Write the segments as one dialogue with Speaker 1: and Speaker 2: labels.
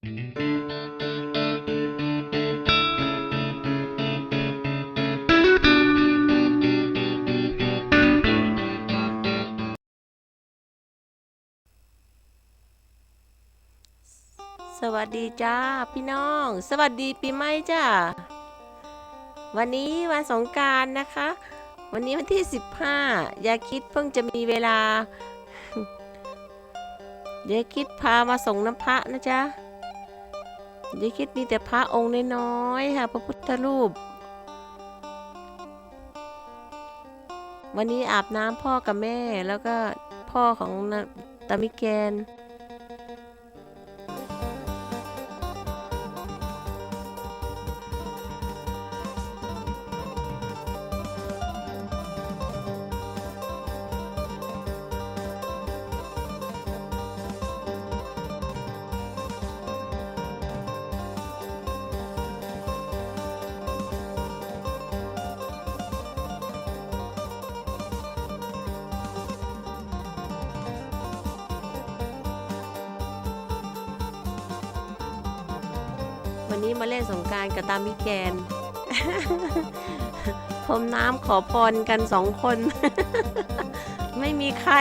Speaker 1: สวัสดีจ้าพี่น้อง สวัสดีปีใหม่จ้าวันนี้วันสงการนะคะ วันนี้วันที่ 15 อย่าคิดเพิ่งจะมีเวลา อย่าคิดพามาส่งน้ำพระนะจ๊ะ ย่าคิดมีแต่พระองค์น้อยๆค่ะ พระพุทธรูป วันนี้อาบน้ำพ่อกับแม่แล้วก็พ่อของตามิแกน นี้มาเล่นสงการกับตามิแกนพรมน้ำขอพรกันสองคน ไม่มีใคร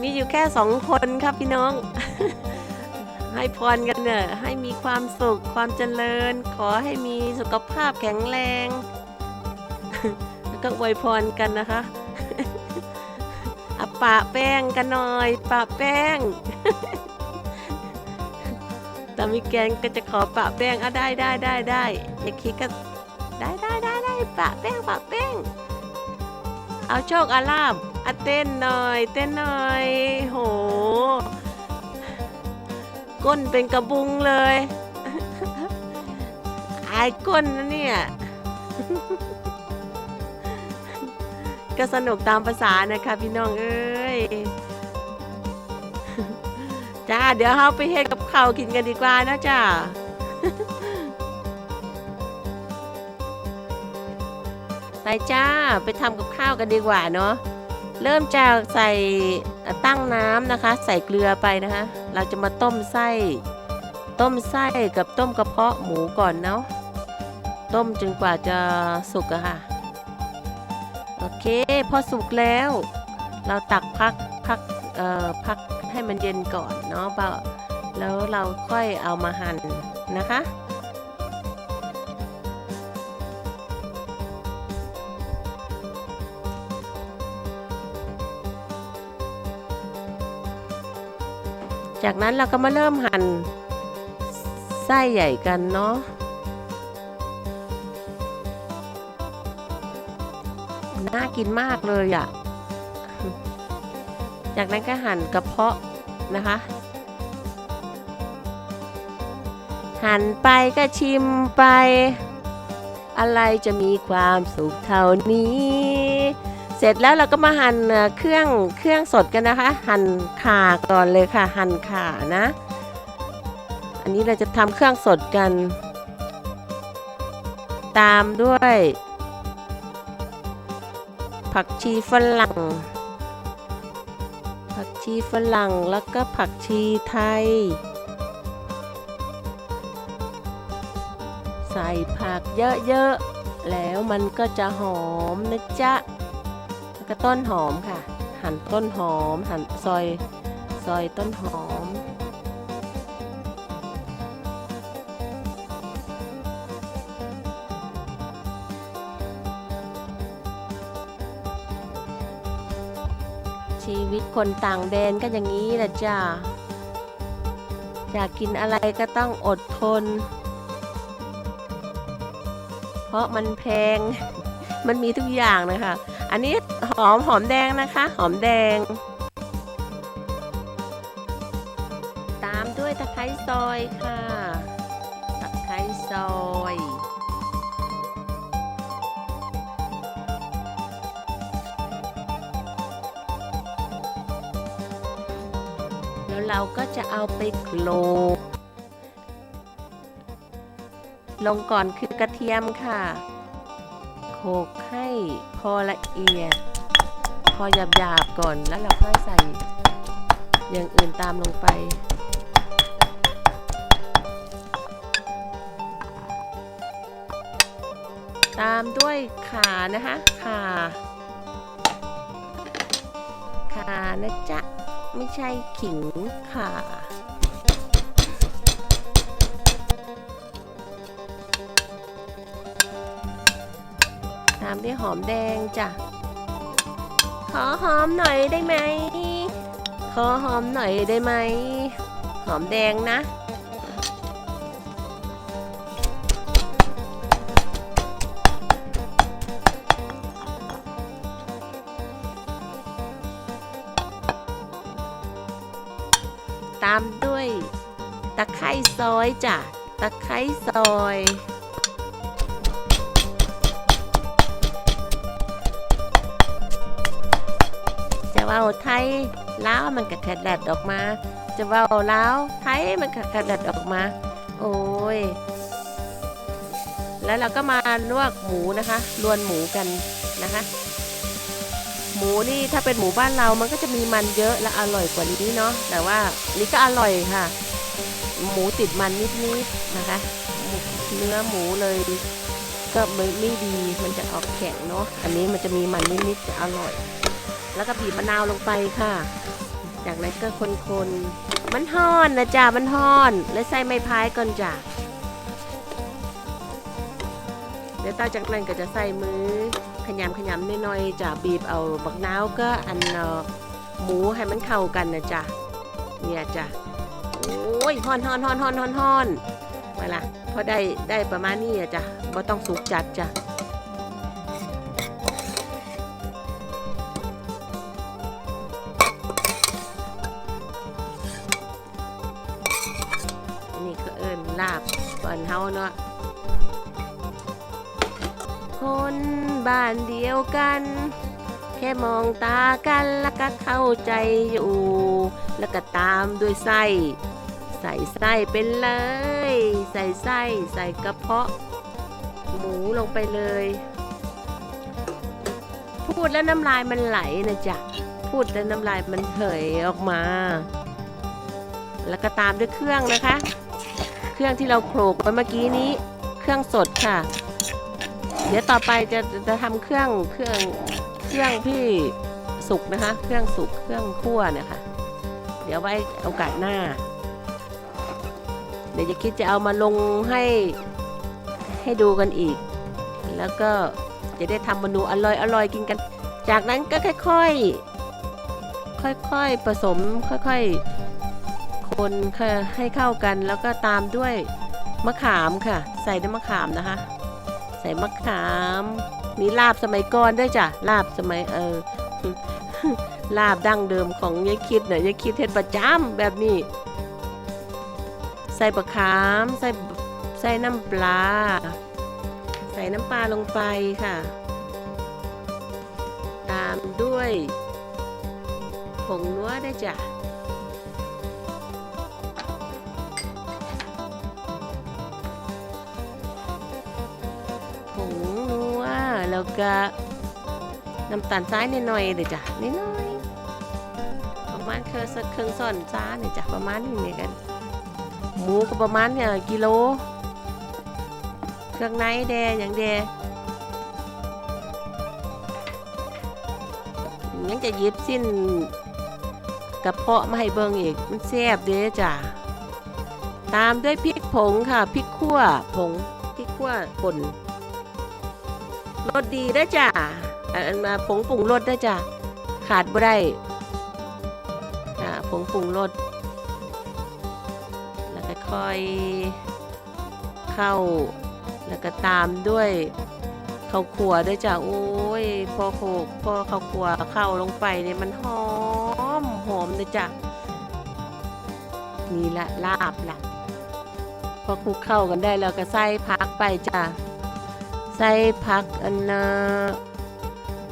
Speaker 1: มีอยู่แค่สองคนครับพี่น้อง ให้พรกันเนอะให้มีความสุขความเจริญ ขอให้มีสุขภาพแข็งแรง แล้วก็อวยพรกันนะคะอะปะแป้งกันหน่อย ปะแป้ง ตามิแกนก็จะขอปะแป้งอะได้ได้ได้ได้อย่าคิดก็ได้ได้ได้ได้ปะแป้งปะแป้ง เอาโชคอาลาบอะเต้นหน่อย เต้นหน่อย โห ก้นเป็นกระบุงเลยอายก้นนะเนี่ย ก็สนุกตามภาษานะคะพี่น้องเอ้ยจ้าเดี๋ยวเราไปเฮ็ดกับ ข้าวกินกันดีกว่านะจ้าไปจ้าไปทำกับข้าวกันดีกว่าเนาะเริ่มจากใส่ตั้งน้ำนะคะ ใส่เกลือไปนะคะ เราจะมาต้มไส้ ต้มไส้กับต้มกระเพาะหมูก่อนเนาะต้มจนกว่าจะสุกอะค่ะ โอเค พอสุกแล้ว เราตักพักพักเอ่อพักให้มันเย็นก่อนเนาะ แล้วเราค่อยเอามาหั่นนะคะ จากนั้นเราก็มาเริ่มหั่นไส้ใหญ่กันเนาะน่ากินมากเลยอะ่ะ จากนั้นก็หั่นกระเพาะนะคะ หั่นไปก็ชิมไป อะไรจะมีความสุขเท่านี้ เสร็จแล้วเราก็มาหั่นเอ่อเครื่องเครื่องสดกันนะคะ หั่นข่าก่อนเลยค่ะ หั่นข่านะ อันนี้เราจะทำเครื่องสดกัน ตามด้วย ผักชีฝรั่ง ผักชีฝรั่งแล้วก็ผักชีไทย ผักเยอะๆ แล้วมันก็จะหอมนะจ๊ะแล้วก็ต้นหอมค่ะ หั่นต้นหอม หั่นซอยซอยต้นหอม ชีวิตคนต่างแดนก็อย่างนี้แหละจ้าอยากกินอะไรก็ต้องอดทน เพราะมันแพง มันมีทุกอย่างนะคะ อันนี้หอมหอมแดงนะคะ หอมแดง ตามด้วยตะไคร้ซอยค่ะ ตะไคร้ซอยแล้วเราก็จะเอาไปโขลก ลงก่อนคือกระเทียมค่ะโขกให้พอละเอียด พอหยาบๆก่อนแล้วเราค่อยใส่ อย่างอื่นตามลงไปตามด้วยขานะคะขาขานะจ๊ะ ไม่ใช่ขิงขาามด้วยหอมแดงจ้ะ ขอหอมหน่อยได้ไหม ขอหอมหน่อยได้ไหม หอมแดงนะ ตามด้วย ตะไคร้ซอยจ้ะ ตะไคร้ซอย ไทยล้าวมันก็กระดัดออกมา จะว่าล้าวไทยมันก็กระดัดออกมา โอ้ย แล้วเราก็มาลวกหมูนะคะรวนหมูกันนะคะ หมูนี่ถ้าเป็นหมูบ้านเรามันก็จะมีมันเยอะและอร่อยกว่านี้เนาะ แต่ว่านี่ก็อร่อยค่ะ หมูติดมันนิดๆนะคะ เนื้อหมูเลยก็ไม่ไม่ดี มันจะออกแข็งเนาะ อันนี้มันจะมีมันนิดๆจะอร่อย แล้วก็บีบมะนาวลงไปค่ะ จากนั้นก็คนๆ มันห่อนนะจ๊ะมันห่อน แล้วใส่ไม้พายก่อนจ้ะเดี๋ยวต่อจากนั้นก็จะใส่มือขยำขยำน้อยๆจ้ะบีบเอาบักนาวก็อันเออหมูให้มันเข้ากันนะจ๊ะเนี่ยจ้ะโอ้ยห่อนห่อนห่อนห่อนห่อนห่อนไปละพอได้ได้ประมาณนี้อะจ้ะบ่ต้องสุกจัดจ้ะ ลาบบ้านเฮาเนาะคนบ้านเดียวกัน แค่มองตากันแล้วก็เข้าใจอยู่ แล้วก็ตามด้วยไส้ใส่ไส้เป็นเลย ใส่ไส้ใส่กระเพาะ หมูลงไปเลย พูดแล้วน้ำลายมันไหลนะจ๊ะพูดแล้วน้ำลายมันเหยออกมา แล้วก็ตามด้วยเครื่องนะคะ เครื่องที่เราโขลกไว้เมื่อกี้นี้ เครื่องสดค่ะ เดี๋ยวต่อไปจะจะทำเครื่องเครื่องเครื่องที่สุกนะคะ เครื่องสุกเครื่องคั่วนะคะ เดี๋ยวไว้โอกาสหน้า เดี๋ยวจะคิดจะเอามาลงให้ให้ดูกันอีก แล้วก็จะได้ทำเมนูอร่อยอร่อยกินกัน จากนั้นก็ค่อย ๆ ค่อยๆผสมค่อยๆ คนค่ะให้เข้ากันแล้วก็ตามด้วยมะขามค่ะ ใส่ด้วยมะขามนะคะ ใส่มะขาม มีลาบสมัยก่อนด้วยจ้ะลาบสมัยเออลาบดั้งเดิมของยายคิดเนี่ยยายคิดเฮ็ดประจำแบบนี้ ใส่มะขามใส่ใส่น้ำปลา ใส่น้ำปลาลงไปค่ะ ตามด้วยผงนัวได้จ้ะ แล้วก็น้ำตาลทรายนิดหน่อยเลยจ้ะนิดหน่อยประมาณเครื่องสักเครื่องซ่อนจ้าเนี่ยจ้ะประมาณนี้กันหมูก็ประมาณเนี่ยกิโล เครื่องในแดอย่างแดยังจะยิบสิ้นกระเพาะมาให้เบิ่งอีกมันแซ่บเด้จ้ะตามด้วยพริกผงค่ะพริกขั่วผงพริกขั่วป่น รสดีได้อจ้ะอันมาผงปรุงรสได้จ้ะขาดบ่ได้อ่าผงปรุงรสแล้วก็ค่อยเข้า แล้วก็ตามด้วยข้าวขัวด้วยจ้ะโอ้ยพอโขกพอข้าวขัวเข้าลงไปเนี่ยมันหอมหอมเลยจ้ะนี่ละลาบละพอคลุกเข้ากันได้แล้วก็ใส่พักไปจ้ะ ใส่ผักอันนะ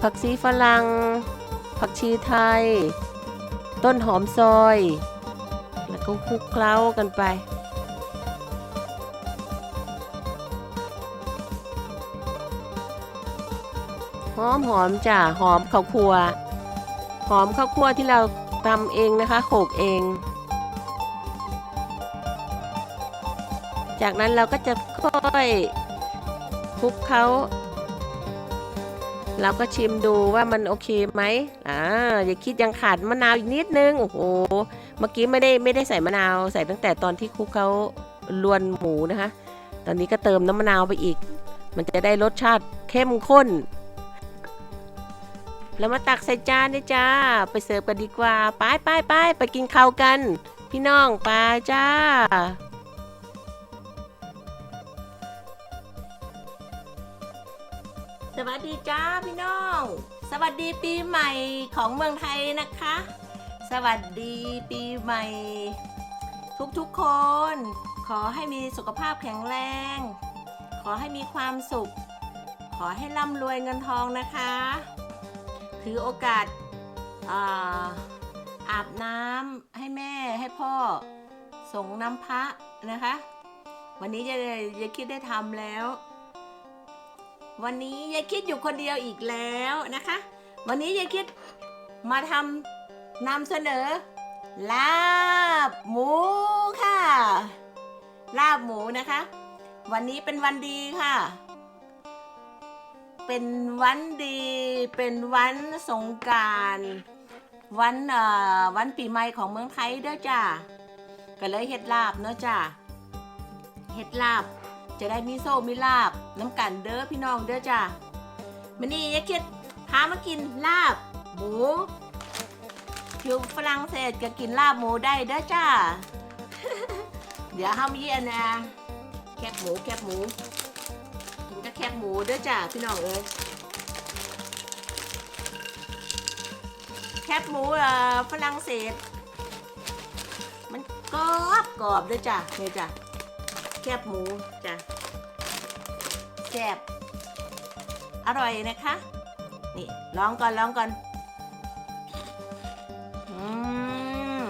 Speaker 1: ผักชีฝรั่งผักชีไทย ต้นหอมซอย แล้วก็คลุกเคล้ากันไป หอมหอมจ้ะหอมข้าวคั่วหอมข้าวคั่วที่เราตำเองนะคะโขกเอง จากนั้นเราก็จะค่อย คลุกเขาเราก็ชิมดูว่ามันโอเคไหมอ่าอย่าคิดยังขาดมะนาวอีกนิดนึง โอ้โห เมื่อกี้ไม่ได้ไม่ได้ใส่มะนาวใส่ตั้งแต่ตอนที่คลุกเขาลวนหมูนะคะ ตอนนี้ก็เติมน้ำมะนาวไปอีก มันจะได้รสชาติเข้มข้น แล้วมาตักใส่จานด้วยจ้า ไปเสิร์ฟกันดีกว่า ไปไปไปไปกินข้าวกัน พี่น้องไปจ้า สวัสดีจ้าพี่น้อง สวัสดีปีใหม่ของเมืองไทยนะคะ สวัสดีปีใหม่ ทุกๆคน ขอให้มีสุขภาพแข็งแรง ขอให้มีความสุข ขอให้ร่ำรวยเงินทองนะคะ ถือโอกาสอาอาบน้ำให้แม่ให้พ่อส่งน้ำพระนะคะ วันนี้จะจะคิดได้ทำแล้ว วันนี้ยายคิดอยู่คนเดียวอีกแล้วนะคะ วันนี้ยายคิดมาทำนำเสนอ ลาบหมูค่ะ ลาบหมูนะคะ วันนี้เป็นวันดีค่ะ เป็นวันดี เป็นวันสงการวันเอ่อวันปีใหม่ของเมืองไทยเด้อจ้าก็เลยเฮ็ดลาบเนาะจ้าเฮ็ดลาบ จะได้มีโซ่มีลาบน้ำกันเด้อพี่น้องเด้อจ้ามันนี่ยายคิดพามากินลาบหมูอยู่ฝรั่งเศสก็กินลาบหมูได้เด้อจ้า เดี๋ยวห้ามเยี่ยนนะแคบหมูแคบหมูกินก็แคบหมูเด้อจ้าพี่น้องเอ้ยแคบหมูเอ่อฝรั่งเศส มันกรอบกรอบเด้อจ้าเนี่ยจ้า แคบหมูจ้ะแซ่บอร่อยนะคะ นี่ลองก่อนลองก่อนอืม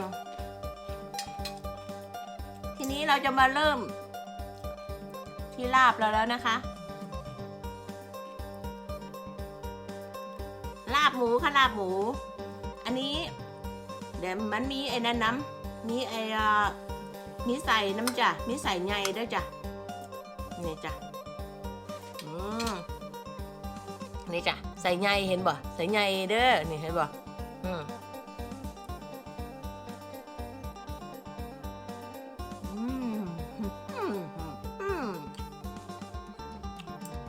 Speaker 1: ทีนี้เราจะมาเริ่ม ที่ลาบเราแล้วนะคะ ลาบหมูค่ะลาบหมู อันนี้เดี๋ยวมันมีไอ้นั่นน้ำมีไอ้ มีใส่น้ำจ้ะมีใส่ไงด้วยจ้ะนี่จ้ะอืมนี่จ้ะใส่ไงเห็นบ่ใส่ไงเด้อนี่เห็นบ่อืมอืมอืมม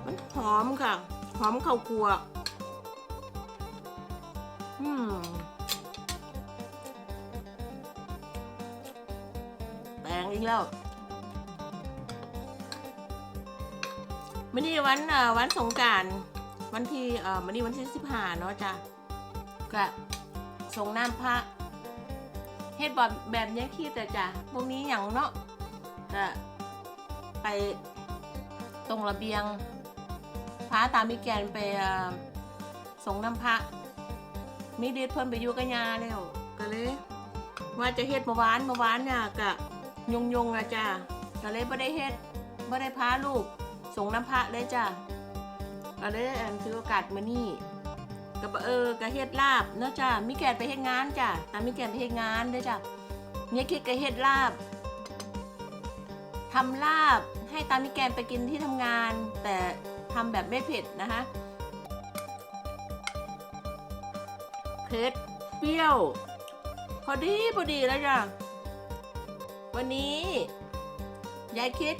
Speaker 1: มันหอมค่ะ หอมข้าวคั่วอืม อีกแล้ววันนี้วันวันสงการวันที่เอ่อวันนี้วันที่สิบห้าเนาะจ้ะก็ส่งน้ำพระเฮ็ดแบบแบบนี้คิดแต่จ้ะพวกนี้อย่างเนาะก็ไปตรงระเบียงพระตามมิแกนไปส่งน้ำพระมีเดชเพิ่นไปอยู่กับยาแล้วก็เลยว่าจะเฮ็ดเมื่อวานเมื่อวานเนี่ยกะ ยงยงอะจ้าก็เลยไม่ได้เฮ็ดไม่ได้พาลูกส่งน้ำพระเลยจ้าก็เลยอันถือโอกาสมานี่ก็บเออก็เฮ็ดลาบเนาะจ้ามิแกนไปเฮ็ดงานจ้าตามมิแกนไปเฮ็ดงานเด้อจ้าเนี่ยคิดก็เฮ็ดลาบทำลาบให้ตามมิแกนไปกินที่ทำงาน แต่ทำแบบไม่เผ็ดนะคะเผ็ดเปรี้ยว พอดีพอดีแล้วจ้ะ วันนี้ยายคิด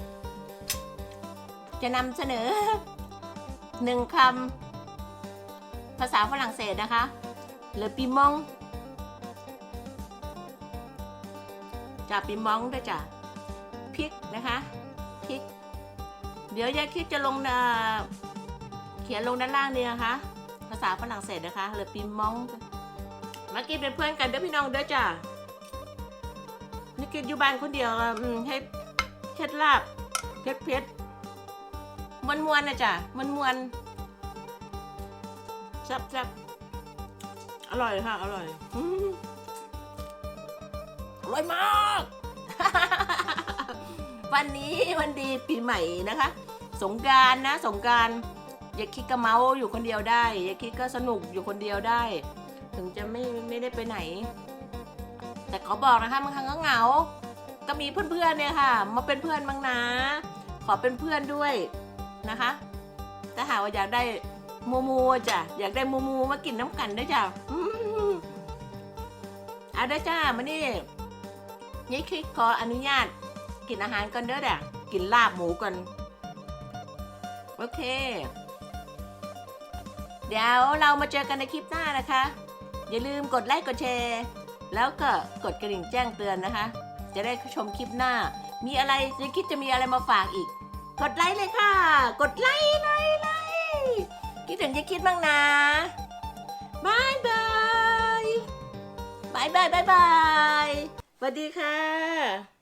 Speaker 1: จะนำเสนอหนึ่งคำภาษาฝรั่งเศสนะคะเลอปีมองจะปีมองด้วยจ้ะพริกนะคะพริก เดี๋ยวยายคิดจะลงเขียนลงด้านล่างนี่นะคะ ภาษาฝรั่งเศสนะคะเลอปีมองเมากินเป็นเพื่อนกันเด้อพี่น้องเด้อจ้ะ นี่กินอยู่บ้านคนเดียวอะอืมเฮ็ดเฮ็ดลาบเผ็ดเผ็ดมวนมวนๆนะจ้ะมวนมวนๆแซ่บแซ่บอร่อยค่ะ อร่อยอืมอร่อยมาก วันนี้วันดีปีใหม่นะคะ สงกรารนะสงกรารอย่าคิดก็เมาอยู่คนเดียวได้ อย่าคิดก็สนุกอยู่คนเดียวได้ ถึงจะไม่ไม่ได้ไปไหน แต่ขาบอกนะคะบางครั้งก็เหงา ก็มีเพื่อนๆเนี่ยค่ะ มาเป็นเพื่อนบ้างนะ ขอเป็นเพื่อนด้วยนะคะ ถ้าหากว่าอยากได้มูมูจ้ะ อยากได้มูมูมากินน้ำกันด้วยจ้ะอืมเอาได้จ้ามานี่นี่คิดขออนุญาต กินอาหารก่อนเด้อเด้อกินลาบหมูก่อน โอเค เดี๋ยวเรามาเจอกันในคลิปหน้านะคะ อย่าลืมกดไลค์กดแชร์ แล้วก็กดกระดิ่งแจ้งเตือนนะคะ จะได้ชมคลิปหน้า มีอะไรจะคิดจะมีอะไรมาฝากอีก กดไลค์เลยค่ะ กดไลค์ไลค์ไลค์คิดถึงจะคิดบ้างนะบายบายบายบายบายบายสวัสดีค่ะ